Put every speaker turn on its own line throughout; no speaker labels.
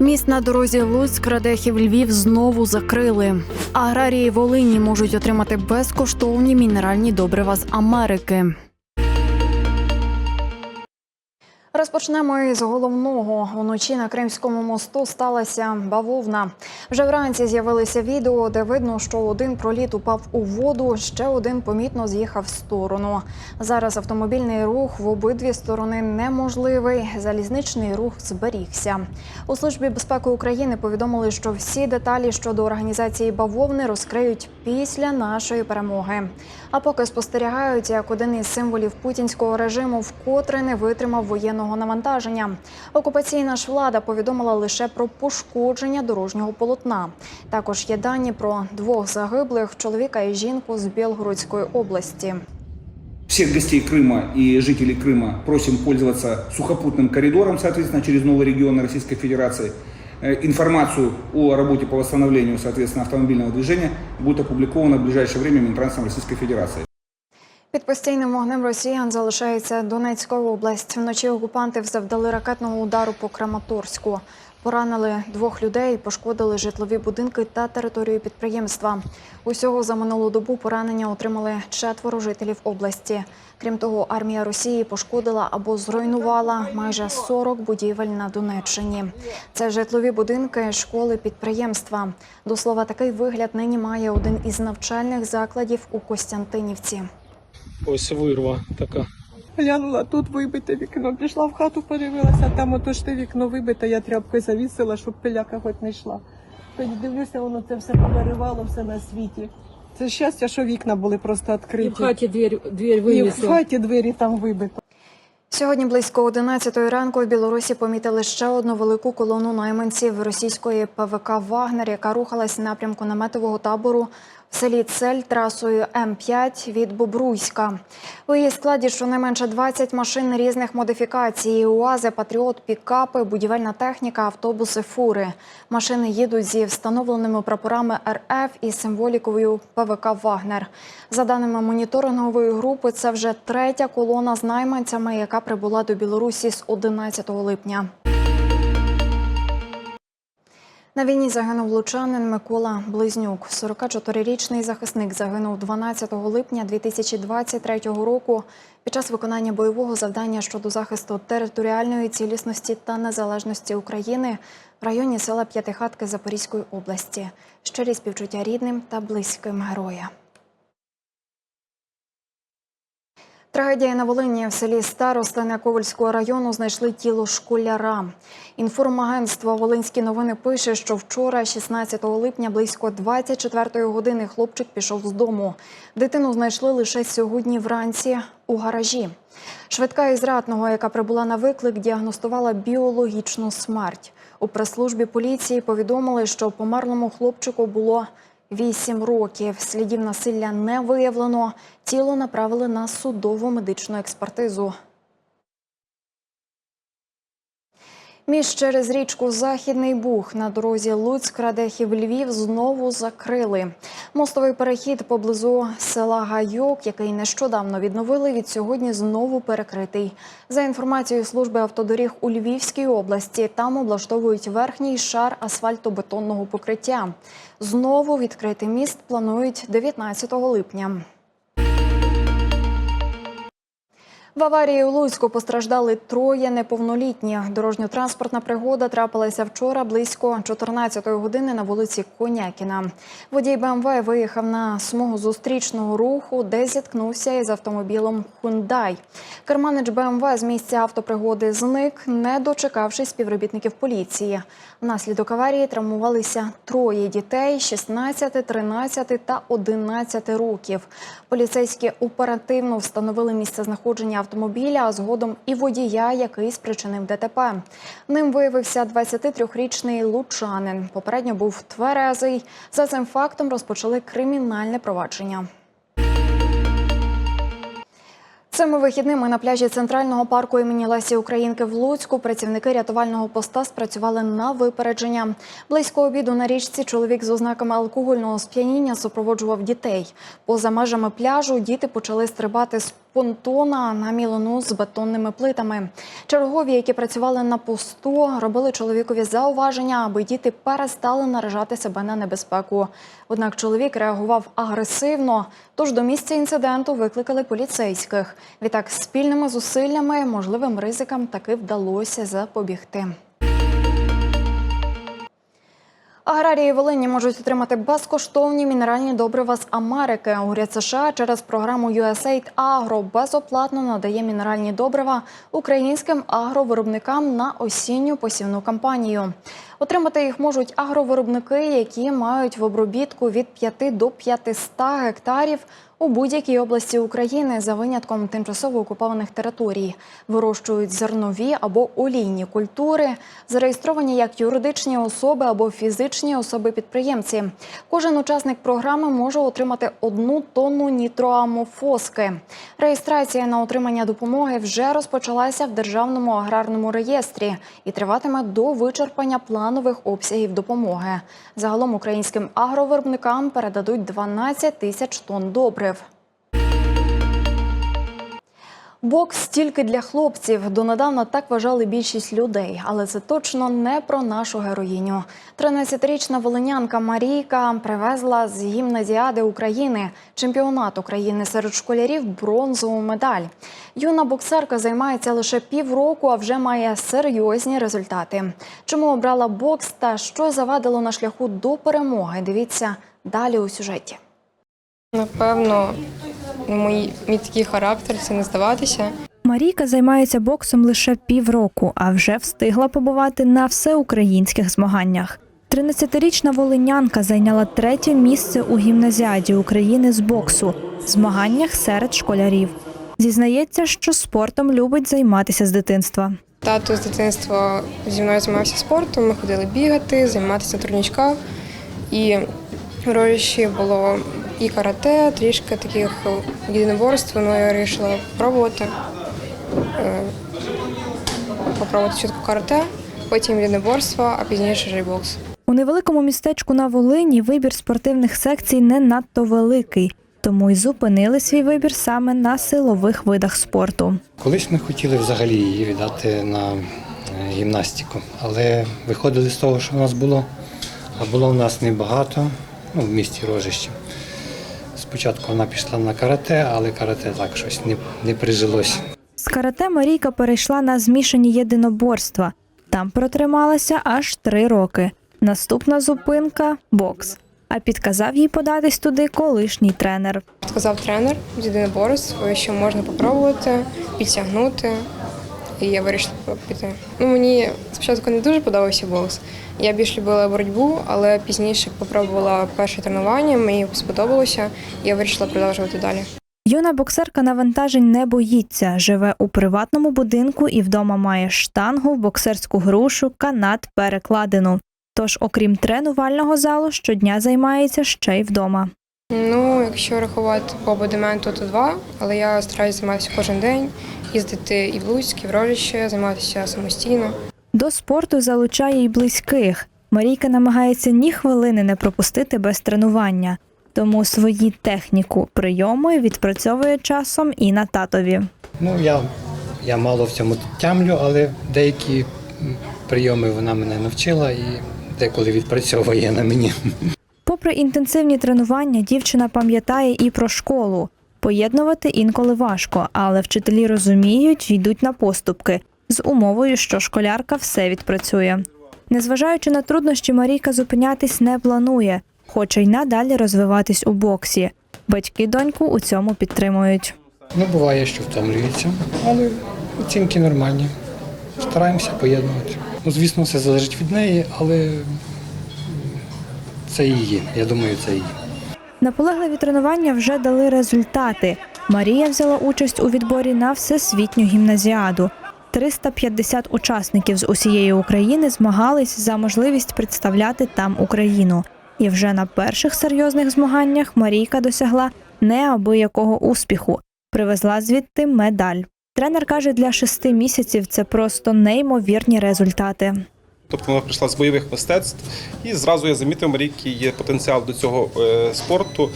Міст на дорозі Луцьк, Радехів, Львів знову закрили. Аграрії Волині можуть отримати безкоштовні мінеральні добрива з Америки. Розпочнемо із головного. Уночі на Кримському мосту сталася бавовна. Вже вранці з'явилися відео, де видно, що один проліт упав у воду, ще один помітно з'їхав в сторону. Зараз автомобільний рух в обидві сторони неможливий. Залізничний рух зберігся. У службі безпеки України повідомили, що всі деталі щодо організації бавовни розкриють після нашої перемоги. А поки спостерігають, як один із символів путінського режиму вкотре не витримав воєнного навантаження. Окупаційна ж влада повідомила лише про пошкодження дорожнього полотна. Також є дані про двох загиблих чоловіка і жінку з Білгородської області.
Всех гостей Крыма и жителей Крыма просим пользоваться сухопутным коридором, соответственно, через новые регионы Российской Федерации. Э, Информацию о работе по восстановлению, соответственно, автомобильного движения будет опубликована в ближайшее время Минтрансом Российской Федерации.
Під постійним вогнем росіян залишається Донецька область. Вночі окупанти завдали ракетного удару по Краматорську. Поранили двох людей, пошкодили житлові будинки та територію підприємства. Усього за минулу добу поранення отримали четверо жителів області. Крім того, армія Росії пошкодила або зруйнувала майже 40 будівель на Донеччині. Це житлові будинки, школи, підприємства. До слова, такий вигляд нині має один із навчальних закладів у Костянтинівці.
Ось вирва така.
Глянула, тут вибите вікно. Пішла в хату, подивилася, там ото ж те вікно вибите, я тряпкою завісила, щоб пиляка хоч не йшла. Тоді дивлюся, воно це все повиривало, все на світі. Це щастя, що вікна були просто
И
відкриті.
в хате дверь, дверь
І в хаті двері там вибито.
Сьогодні близько 11 ранку в Білорусі помітили ще одну велику колону найманців російської ПВК Вагнер, яка рухалась в напрямку наметового табору в селі Цель трасою М5 від Бобруйська. У її складі щонайменше 20 машин різних модифікацій: УАЗи, Патріот, пікапи, будівельна техніка, автобуси, фури. Машини їдуть зі встановленими прапорами РФ і символікою ПВК Вагнер. За даними моніторингової групи, це вже третя колона з найманцями, яка прибула до Білорусі з 11 липня. На війні загинув лучанин Микола Близнюк. 44-річний захисник загинув 12 липня 2023 року під час виконання бойового завдання щодо захисту територіальної цілісності та незалежності України в районі села П'ятихатки Запорізької області. Щирі співчуття рідним та близьким героя. Трагедія на Волині в селі Старостине Ковальського району знайшли тіло школяра. Інформагентство Волинські новини пише, що вчора, 16 липня, близько 24 години, хлопчик пішов з дому. Дитину знайшли лише сьогодні вранці у гаражі. Швидка із ратного, яка прибула на виклик, діагностувала біологічну смерть. У прес-службі поліції повідомили, що померлому хлопчику було 8 років. Слідів насилля не виявлено. Тіло направили на судову медичну експертизу. Між через річку Західний Буг на дорозі Луцьк, Радехів, Львів знову закрили. Мостовий перехід поблизу села Гайок, який нещодавно відновили, від сьогодні знову перекритий. За інформацією служби автодоріг у Львівській області, там облаштовують верхній шар асфальтобетонного покриття. Знову відкрити міст планують 19 липня. В аварії у Луцьку постраждали троє неповнолітні. Дорожньо-транспортна пригода трапилася вчора близько 14-ї години на вулиці Конякіна. Водій БМВ виїхав на смугу зустрічного руху, де зіткнувся із автомобілем Хундай. Керманич БМВ з місця автопригоди зник, не дочекавшись співробітників поліції. Внаслідок аварії травмувалися троє дітей 16, 13 та 11 років. Поліцейські оперативно встановили місце знаходження автомобіля, а згодом і водія, який спричинив ДТП. Ним виявився 23-річний лучанин. Попередньо був тверезий. За цим фактом розпочали кримінальне провадження. Цими вихідними на пляжі центрального парку імені Лесі Українки в Луцьку працівники рятувального поста спрацювали на випередження. Близько обіду на річці чоловік з ознаками алкогольного сп'яніння супроводжував дітей. Поза межами пляжу діти почали стрибати з понтона на мілину з бетонними плитами. Чергові, які працювали на посту, робили чоловікові зауваження, аби діти перестали наражати себе на небезпеку. Однак чоловік реагував агресивно. Тож до місця інциденту викликали поліцейських. Відтак, спільними зусиллями можливим ризикам таки вдалося запобігти. Аграрії Волині можуть отримати безкоштовні мінеральні добрива з Америки. Уряд США через програму USAID Agro безоплатно надає мінеральні добрива українським агровиробникам на осінню посівну кампанію. Отримати їх можуть агровиробники, які мають в обробітку від 5 до 500 гектарів у будь-якій області України за винятком тимчасово окупованих територій. Вирощують зернові або олійні культури, зареєстровані як юридичні особи або фізичні особи-підприємці. Кожен учасник програми може отримати одну тонну нітроамофоски. Реєстрація на отримання допомоги вже розпочалася в державному аграрному реєстрі і триватиме до вичерпання планових обсягів допомоги. Загалом українським агровиробникам передадуть 12 тисяч тонн добрив. Бокс тільки для хлопців. Донедавна так вважали більшість людей, але це точно не про нашу героїню. 13-річна волинянка Марійка привезла з гімназіади України чемпіонат України серед школярів бронзову медаль. Юна боксерка займається лише півроку, а вже має серйозні результати. Чому обрала бокс та що завадило на шляху до перемоги? Дивіться далі у сюжеті.
Напевно, мій, мій такий характер це не здаватися.
Марійка займається боксом лише півроку, а вже встигла побувати на всеукраїнських змаганнях. 13-річна волинянка зайняла третє місце у гімназіаді України з боксу змаганнях серед школярів. Зізнається, що спортом любить займатися з дитинства.
Тато з дитинства зі мною займався спортом. Ми ходили бігати, займатися на турнічках. І в рожищі було і карате, трішки таких єдиноборств. Ну, я вирішила спробувати. Е, Попробувати спочатку карате, потім єдиноборство, а пізніше вже й бокс.
У невеликому містечку на Волині вибір спортивних секцій не надто великий, тому й зупинили свій вибір саме на силових видах спорту.
Колись ми хотіли взагалі її віддати на е, гімнастику, але виходили з того, що в нас було, а було в нас небагато, ну, в місті Рожище. Спочатку вона пішла на карате, але карате так щось не, не прижилось.
З карате Марійка перейшла на змішані єдиноборства. Там протрималася аж три роки. Наступна зупинка бокс. А підказав їй податись туди колишній тренер.
Сказав тренер з єдиноборств, що можна попробувати, підтягнути. І я вирішила піти. Ну, мені спочатку не дуже подобався бокс. Я більш любила боротьбу, але пізніше попробувала перше тренування, мені сподобалося, і я вирішила продовжувати далі.
Юна боксерка навантажень не боїться, живе у приватному будинку і вдома має штангу, боксерську грушу, канат, перекладину. Тож, окрім тренувального залу, щодня займається ще й вдома.
Ну, якщо рахувати по абонементу, то два, але я стараюся займатися кожен день, їздити і в Луцьк, і в Рожище, займатися самостійно.
До спорту залучає й близьких. Марійка намагається ні хвилини не пропустити без тренування, тому свої техніку прийоми відпрацьовує часом і на татові.
Ну, я, я мало в цьому тямлю, але деякі прийоми вона мене навчила і деколи відпрацьовує на мені.
Попри інтенсивні тренування, дівчина пам'ятає і про школу. Поєднувати інколи важко, але вчителі розуміють, йдуть на поступки з умовою, що школярка все відпрацює. Незважаючи на труднощі, Марійка зупинятись не планує, хоче й надалі розвиватись у боксі. Батьки доньку у цьому підтримують.
Ну, буває, що втомлюється, але оцінки нормальні. Стараємося поєднувати. Ну, звісно, все залежить від неї, але це її. Я думаю, це її.
Наполегливі тренування вже дали результати. Марія взяла участь у відборі на всесвітню гімназіаду. 350 учасників з усієї України змагались за можливість представляти там Україну. І вже на перших серйозних змаганнях Марійка досягла неабиякого успіху. привезла звідти медаль. Тренер каже, для шести місяців це просто неймовірні результати.
Тобто вона прийшла з бойових мистецтв, і зразу я замітив, Марійки є потенціал до цього е, спорту.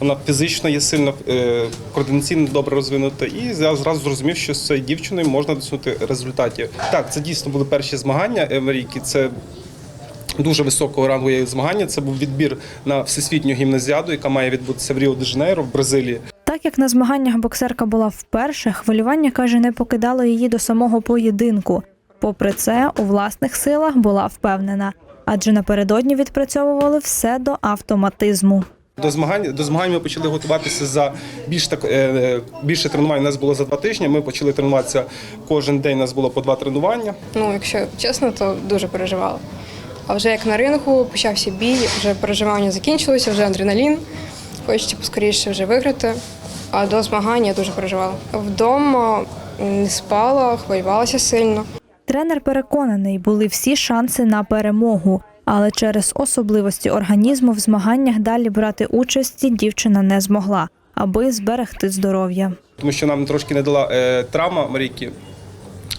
Вона фізично є сильно е, координаційно добре розвинута, і я зразу зрозумів, що з цією дівчиною можна досягнути результатів. Так, це дійсно були перші змагання е, Марійки. Це дуже високого рангу є змагання. Це був відбір на всесвітню гімназіаду, яка має відбутися в Ріо-де-Жанейро в Бразилії.
Так як на змаганнях боксерка була вперше, хвилювання каже, не покидало її до самого поєдинку. Попри це, у власних силах була впевнена, адже напередодні відпрацьовували все до автоматизму.
До змагань до змагань ми почали готуватися за більш так е, більше тренувань. У нас було за два тижні. Ми почали тренуватися кожен день. У нас було по два тренування.
Ну, якщо чесно, то дуже переживала. А вже як на рингу почався бій, вже переживання закінчилося, вже адреналін. Хочеться поскоріше вже виграти. А до змагань я дуже переживала. Вдома не спала, хвилювалася сильно.
Тренер переконаний, були всі шанси на перемогу, але через особливості організму в змаганнях далі брати участі дівчина не змогла, аби зберегти здоров'я.
тому що нам трошки не дала е, травма Марійки.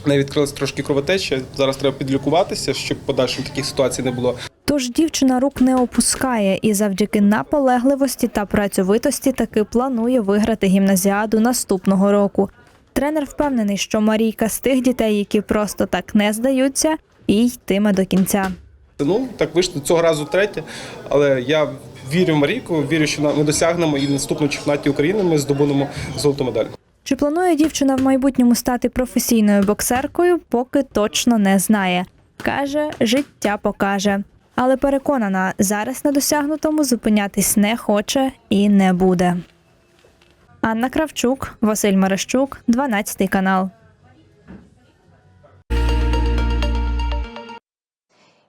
В неї відкрилась трошки кровотеча. Зараз треба підлікуватися, щоб в подальшому таких ситуацій не було.
Тож дівчина рук не опускає і завдяки наполегливості та працьовитості таки планує виграти гімназіаду наступного року. Тренер впевнений, що Марійка з тих дітей, які просто так не здаються, і йтиме до кінця.
Ну так вийшло цього разу третє, але я вірю в Марійку, вірю, що ми досягнемо і в наступному чемпіонаті України ми здобудемо золоту медаль.
Чи планує дівчина в майбутньому стати професійною боксеркою, поки точно не знає. Каже, життя покаже. Але переконана, зараз на досягнутому зупинятись не хоче і не буде. Анна Кравчук, Василь Мерещук, 12 канал.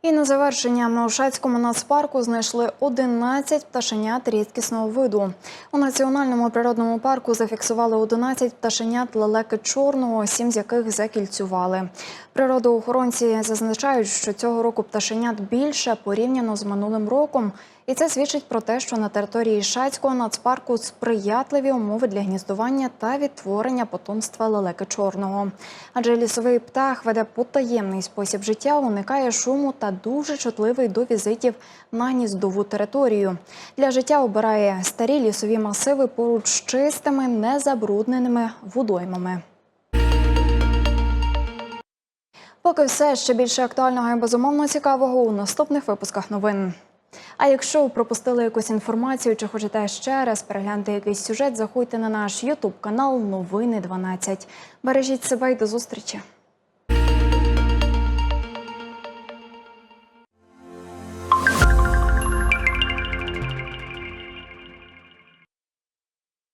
І на завершення в Ушацькому нацпарку знайшли 11 пташенят рідкісного виду. У національному природному парку зафіксували 11 пташенят лелеки чорного, сім з яких закільцювали. Природоохоронці зазначають, що цього року пташенят більше порівняно з минулим роком. І це свідчить про те, що на території Шацького нацпарку сприятливі умови для гніздування та відтворення потомства лелеки чорного. Адже лісовий птах веде потаємний спосіб життя, уникає шуму та дуже чутливий до візитів на гніздову територію. Для життя обирає старі лісові масиви поруч з чистими, незабрудненими водоймами. Поки все ще більше актуального і безумовно цікавого у наступних випусках новин. А якщо пропустили якусь інформацію чи хочете ще раз переглянути якийсь сюжет, заходьте на наш Ютуб канал Новини 12. Бережіть себе і до зустрічі.